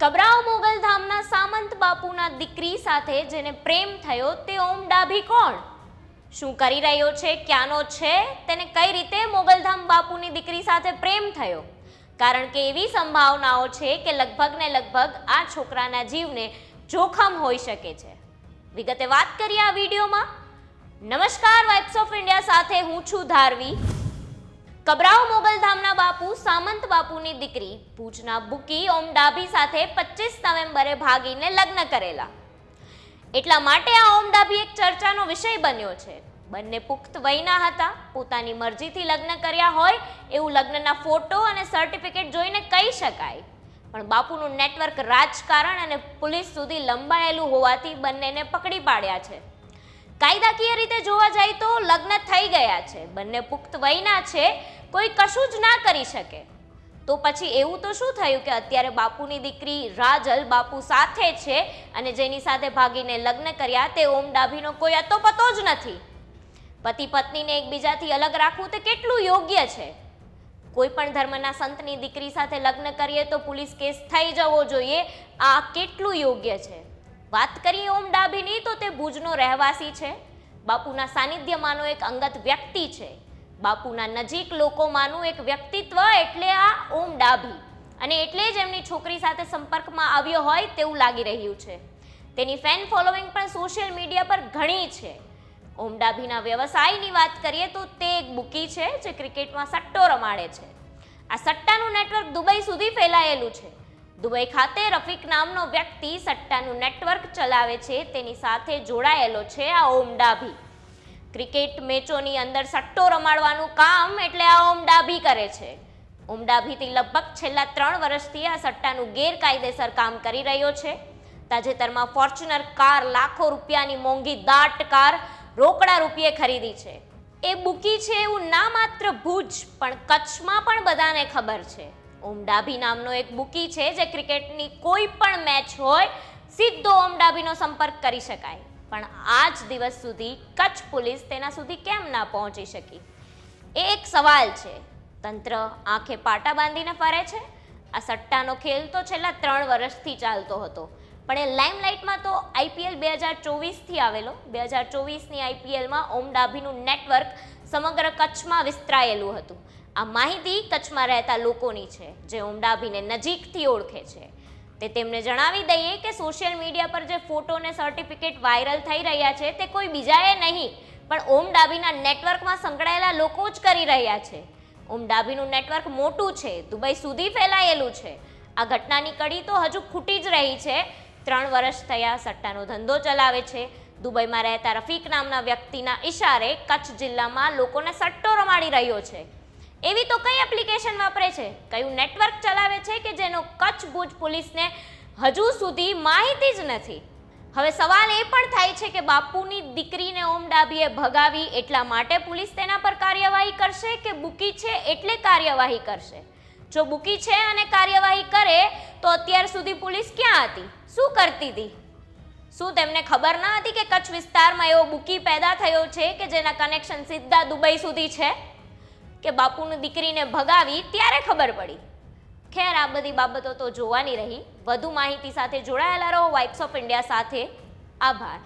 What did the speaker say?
કબરાવ મોગલધામના સામંત બાપુના દીકરી સાથે જેને પ્રેમ થયો તે ઓમ ડાભી કોણ? શું કરી રહ્યો છે? ક્યાંનો છે? તેને કઈ રીતે મોગલધામ બાપુની દીકરી સાથે પ્રેમ થયો? કારણ કે એવી સંભાવનાઓ છે કે લગભગ ને લગભગ આ છોકરાના જીવને જોખમ હોઈ શકે છે. વિગતે વાત કરીએ આ વિડીયોમાં. નમસ્કાર વાઇબ્સ ઓફ ઇન્ડિયા સાથે હું છું ધારવી. કબરાવ મોગલધામના બાપુ સામંત બાપુની દીકરી ભુજના બુકી ઓમ ડાભી સાથે પચીસ નવેમ્બરે ભાગીને લગ્ન કરેલા. એટલા માટે આ ઓમ ડાભી એક ચર્ચાનો વિષય બન્યો છે. બંને પુખ્ત વયના હતા. પોતાની મરજીથી લગ્ન કર્યા હોય એવું લગ્નના ફોટો અને સર્ટિફિકેટ જોઈને કહી શકાય. પણ બાપુનું નેટવર્ક રાજકારણ અને પોલીસ સુધી લંબાયેલું હોવાથી બંનેને પકડી પાડ્યા છે. કાયદાકીય રીતે જોવા જાય તો લગ્ન થઈ ગયા છે. બંને પુખ્ત વયના છે. કોઈ કશું જ ના કરી શકે. તો પછી એવું તો શું થયું કે અત્યારે બાપુની દીકરી રાજલ બાપુ સાથે છે અને જેની સાથે ભાગીને લગ્ન કર્યા તે ઓમ ડાભીનો કોઈ અતો પતો જ નથી. પતિ પત્નીને એકબીજાથી અલગ રાખવું તે કેટલું યોગ્ય છે. કોઈ પણ ધર્મના સંતની દીકરી સાથે લગ્ન કરીએ તો પોલીસ કેસ થઈ જવો જોઈએ, આ કેટલું યોગ્ય છે. વાત કરીએ ઓમ ડાભીની તો તે ભુજનો રહેવાસી છે. બાપુના સાનિધ્યમાંનો એક અંગત વ્યક્તિ છે. બાપુના નજીક લોકોમાંનું એક વ્યક્તિત્વ એટલે આ ઓમ ડાભી. અને એટલે જ એમની છોકરી સાથે સંપર્કમાં આવ્યો હોય તેવું લાગી રહ્યું છે. તેની ફેન ફોલોઈંગ પણ સોશિયલ મીડિયા પર ઘણી છે. ઓમ ડાભીના વ્યવસાયની વાત કરીએ તો તે એક બુકી છે જે ક્રિકેટમાં સટ્ટો રમાડે છે. આ સટ્ટાનું નેટવર્ક દુબઈ સુધી ફેલાયેલું છે. દુબઈ ખાતે રફીક નામનો વ્યક્તિ સટ્ટાનું નેટવર્ક ચલાવે છે, તેની સાથે જોડાયેલો છે આ ઓમ ડાભી. ક્રિકેટ મેચોની અંદર સટ્ટો રમાડવાનું કામ એટલે આ ઓમ ડાભી કરે છે. ઓમ ડાભીથી લગભગ છેલ્લા ત્રણ વર્ષથી આ સટ્ટાનું ગેરકાયદેસર કામ કરી રહ્યો છે. તાજેતરમાં ફોર્ચ્યુનર કાર લાખો રૂપિયાની મોંઘી દાટ કાર રોકડા રૂપિયે ખરીદી છે. એ બુકી છે એવું ના માત્ર ભુજ, પણ કચ્છમાં પણ બધાને ખબર છે. ઓમ ડાભી નામનો એક બુકી છે જે ક્રિકેટની કોઈ પણ મેચ હોય સીધો ઓમ ડાભીનો સંપર્ક કરી શકાય. પણ આ જ દિવસ સુધી કચ્છ પોલીસ તેના સુધી કેમ ના પહોંચી શકી? એ એક સવાલ છે. તંત્ર આંખે પાટા બાંધીને ફરે છે? આ સટ્ટાનો ખેલ તો છેલ્લા ત્રણ વર્ષથી ચાલતો હતો. પણ એ લાઇમલાઇટમાં તો આઈપીએલ બે હજાર ચોવીસથી આવેલો. બે હજાર ચોવીસની આઈપીએલમાં ઓમ ડાભીનું નેટવર્ક સમગ્ર કચ્છમાં વિસ્તરાયેલું હતું. આ માહિતી કચ્છમાં રહેતા લોકોની છે, જે ઓમ ડાભીને નજીકથી ઓળખે છે. તે તેમને જણાવી દઈએ કે સોશિયલ મીડિયા પર જે ફોટો ને સર્ટિફિકેટ વાયરલ થઈ રહ્યા છે, તે કોઈ બીજાએ નહીં, પણ ઓમ ડાભીના નેટવર્કમાં સંકળાયેલા લોકો જ કરી રહ્યા છે. ઓમ ડાભીનું નેટવર્ક મોટું છે, દુબઈ સુધી ફેલાયેલું છે. આ ઘટનાની કડી તો હજુ ખૂટી જ રહી છે. ત્રણ વર્ષ થયા સટ્ટાનો ધંધો ચલાવે છે. દુબઈમાં રહેતા રફીક નામના વ્યક્તિના ઈશારે કચ્છ જિલ્લામાં લોકોને સટ્ટો રમાડી રહ્યો છે. એવી તો કઈ એપ્લિકેશન વાપરે છે? કયું નેટવર્ક ચલાવે છે કે જેનો કચ્છ ભુજ પોલીસને હજુ સુધી માહિતી જ નથી? હવે સવાલ એ પણ થાય છે કે બાપુની દીકરીને ઓમ ડાભીએ ભગાવી એટલા માટે પોલીસ તેના પર કાર્યવાહી કરશે કે બુકી છે એટલે કાર્યવાહી કરશે? જો બુકી છે અને કાર્યવાહી કરે, તો અત્યાર સુધી પોલીસ ક્યાં હતી? શું કરતી હતી? શું તેમને ખબર ના હતી કે કચ્છ વિસ્તારમાં એવો બુકી પેદા થયો છે કે જેના કનેક્શન સીધા દુબઈ સુધી છે? કે બાપુની દીકરીને ભગાવી ત્યારે ખબર પડી. ખેર આ બધી બાબતો તો જોવાની રહી. વધુ માહિતી સાથે જોડાયેલા રહો. વાઇબ્સ ઓફ ઇન્ડિયા સાથે. આભાર.